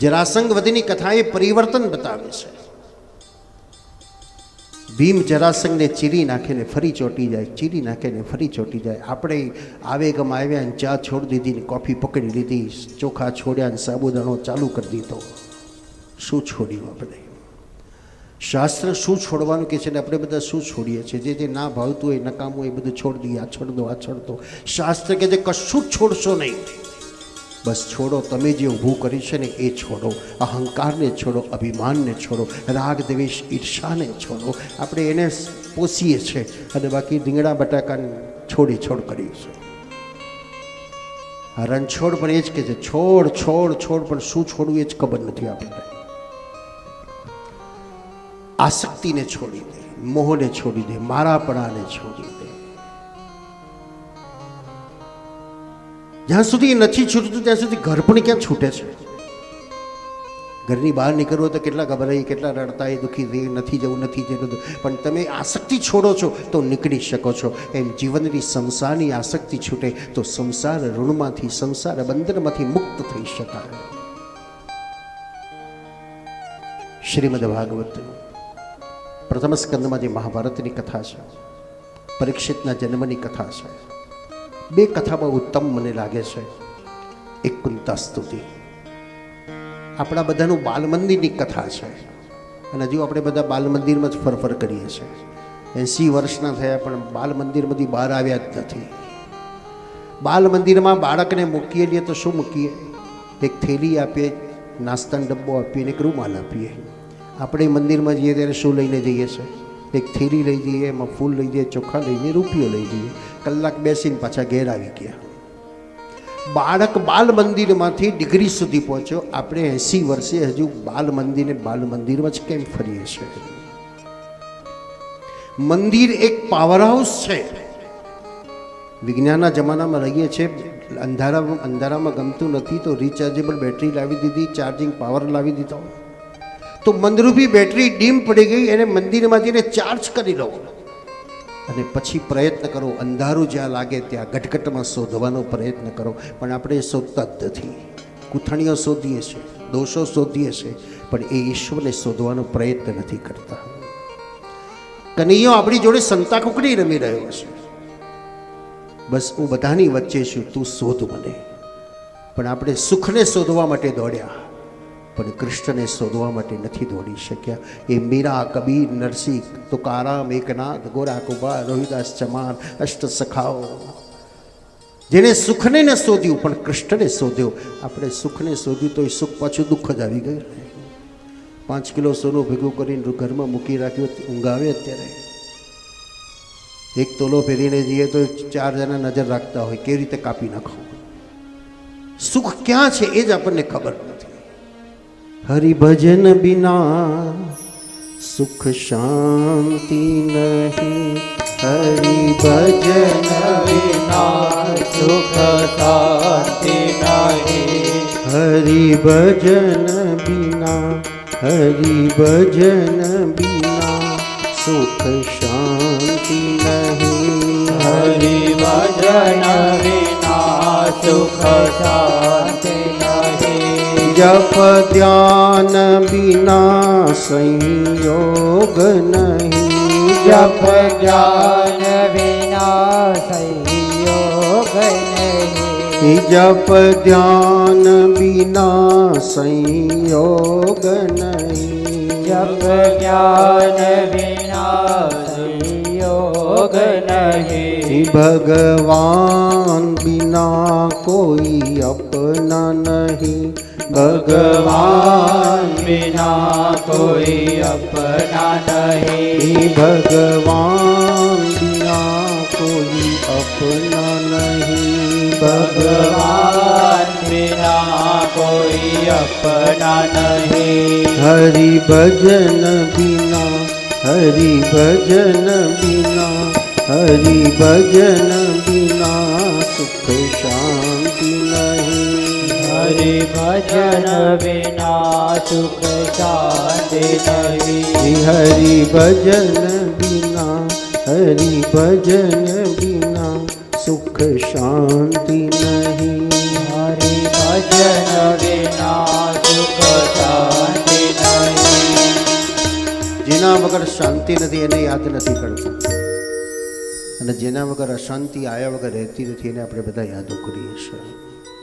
જરાસંગ વધીની કથા એ પરિવર્તન બતાવે છે. ભીમ જરાસંગને ચીરી નાખીને ફરી ચોંટી જાય, ચીરી નાખીને ફરી ચોંટી જાય. આપણે આવેગમાં આવ્યા ને ચા છોડી દીધી ને કોફી પકડી લીધી, ચોખા છોડ્યા ને સાબુદાણો ચાલુ કરી દીધો. શું છોડ્યું આપણે? શાસ્ત્ર શું છોડવાનું કે છે ને આપણે બધા શું છોડીએ છીએ? જે જે ના ભાવતું હોય, નકામું એ બધું છોડી દઈએ, આ છોડ દો, આ છોડ દો. શાસ્ત્ર કે જે કશું જ છોડશો નહીં. બસ છોડો, તમે જે ઊભું કરી છે ને એ છોડો. અહંકારને છોડો, અભિમાનને છોડો, રાગ દ્વેષ, ઈર્ષાને છોડો. આપણે એને પોષીએ છીએ અને બાકી રીંગણા બટાકાને છોડી છોડ કરીએ છીએ. રણછોડ પણ એ જ કે છે, છોડ છોડ છોડ, પણ શું છોડવું એ જ ખબર નથી આપણને. આસક્તિને છોડી દે, મોહને છોડી દે, મારાપણાને છોડી દે. જ્યાં સુધી નથી છૂટતું, ત્યાં સુધી ઘર પણ ક્યાં છૂટે છે? ઘરની બહાર નીકળવો તો કેટલા ગભરાઈ કેટલા રડતા એ દુઃખી થઈ નથી જવું નથી જવું પણ તમે આસક્તિ છોડો છો તો નીકળી શકો છો. એમ જીવનની સંસારની આસક્તિ છૂટે તો સંસાર ઋણમાંથી, સંસાર બંધનમાંથી મુક્ત થઈ શકાય. શ્રીમદ ભાગવત પ્રથમ સ્કંદમાં જે મહાભારતની કથા છે, પરીક્ષિતના જન્મની કથા છે બે કથા બહુ ઉત્તમ મને લાગે છે. એક કુંતા સ્તુતિ. આપણા બધાનું બાલ મંદિરની કથા છે. અને હજુ આપણે બધા બાલ મંદિરમાં જ ફરફર કરીએ છીએ. એંસી વર્ષના થયા પણ બાલ મંદિરમાંથી બહાર આવ્યા જ નથી. બાલ મંદિરમાં બાળકને મૂકીએ લઈએ તો શું મૂકીએ? એક થેલી આપીએ, નાસ્તાનો ડબ્બો આપીએ અને એક રૂમાલ આપીએ. આપણે મંદિરમાં જઈએ ત્યારે શું લઈને જઈએ છીએ? એક થેલી લઈ જઈએ, એમાં ફૂલ લઈ જઈએ, ચોખા લઈ જઈએ, રૂપિયો લઈ જઈએ. કલાક બેસીને પાછા ઘેર આવી ગયા. બાળક બાલ મંદિરમાંથી ડિગ્રી સુધી પહોંચ્યો. આપણે એંસી વર્ષે હજુ બાલ મંદિરને બાલ મંદિરમાં જ કેમ ફરીએ છીએ? મંદિર એક પાવર હાઉસ છે. વિજ્ઞાનના જમાનામાં રહીએ છીએ. અંધારામાં અંધારામાં ગમતું નથી તો રિચાર્જેબલ બેટરી લાવી દીધી ચાર્જિંગ પાવર લાવી દીધો. તો મંદરૂપી બેટરી ડીમ પડી ગઈ, એને મંદિરમાંથી એને ચાર્જ કરી લો અને પછી પ્રયત્ન કરો, અંધારું જ્યાં લાગે ત્યાં ઘટઘટમાં શોધવાનો પ્રયત્ન કરો. પણ આપણે શોધતા જ નથી. કૂથણીઓ શોધીએ છીએ દોષો શોધીએ છીએ પણ એ ઈશ્વરને શોધવાનો પ્રયત્ન નથી કરતા. કનૈયો આપણી જોડે સંતા કુકડી રમી રહ્યો છે. બસ હું બધાની વચ્ચે છું, તું શોધ મને. પણ આપણે સુખને શોધવા માટે દોડ્યા. પણ કૃષ્ણને શોધવા માટે નથી દોડી શક્યા. એ મીરા, કબીર, નરસિંહ, તુકારામ, એકનાથ ગોરા કુબા રોહિદાસ ચમાર, અષ્ટ સખાઓ. જેને સુખને ન શોધ્યું, પણ કૃષ્ણને શોધ્યો. આપણે સુખને શોધ્યું તો એ સુખ પાછું દુઃખ જ આવી ગયું. પાંચ કિલો સોનું ભેગું કરીને ઘરમાં મૂકી રાખ્યું ઊંઘાવે અત્યારે. એક તોલો ફેરીને જઈએ તો ચાર જણા નજર રાખતા હોય, કેવી રીતે કાપી નાખો સુખ ક્યાં છે એ જ આપણને ખબર નથી હરિભજન બિના સુખ શાંતિ નહીં. હરિભજન બિના સુખ શાંતિ નહીં. હરિભજન બિના હરિભજન બિના સુખ શાંતિ નહીં. હરિ ભજન વિના સુખ શાંતિ નહીં જપ ધ્યાન બિના સંયોગ નહીં. જપ જ્ઞાન વિના સંયોગ નહીં. જપ ધ્યાન બિના સંયોગ નહીં. જપ જ્ઞાન વિના સંયોગ નહીં ભગવાન બિના કોઈ અપના નહીં. ભગવાન વિના કોઈ અપના નહીં. ભગવાન બિના કોઈ અપના નહીં. ભગવાન વિના કોઈ અપના નહીં. હરિ ભજન બિના હરિ ભજન બિના હરિ ભજન બિના સુખ શાંતિ નહીં હરિ ભજન વિના સુખ શાંતિ નહીં હરિ ભજન બિના હરિ ભજન બિના સુખ શાંતિ નહીં હરિ ભજન વિના સુખ શાંતિ નહીં જેના વગર શાંતિ નથી એને યાદ નથી કરતા અને જેના વગર અશાંતિ આયા વગર રહેતી નથી એને આપણે બધા યાદો કરીએ છીએ.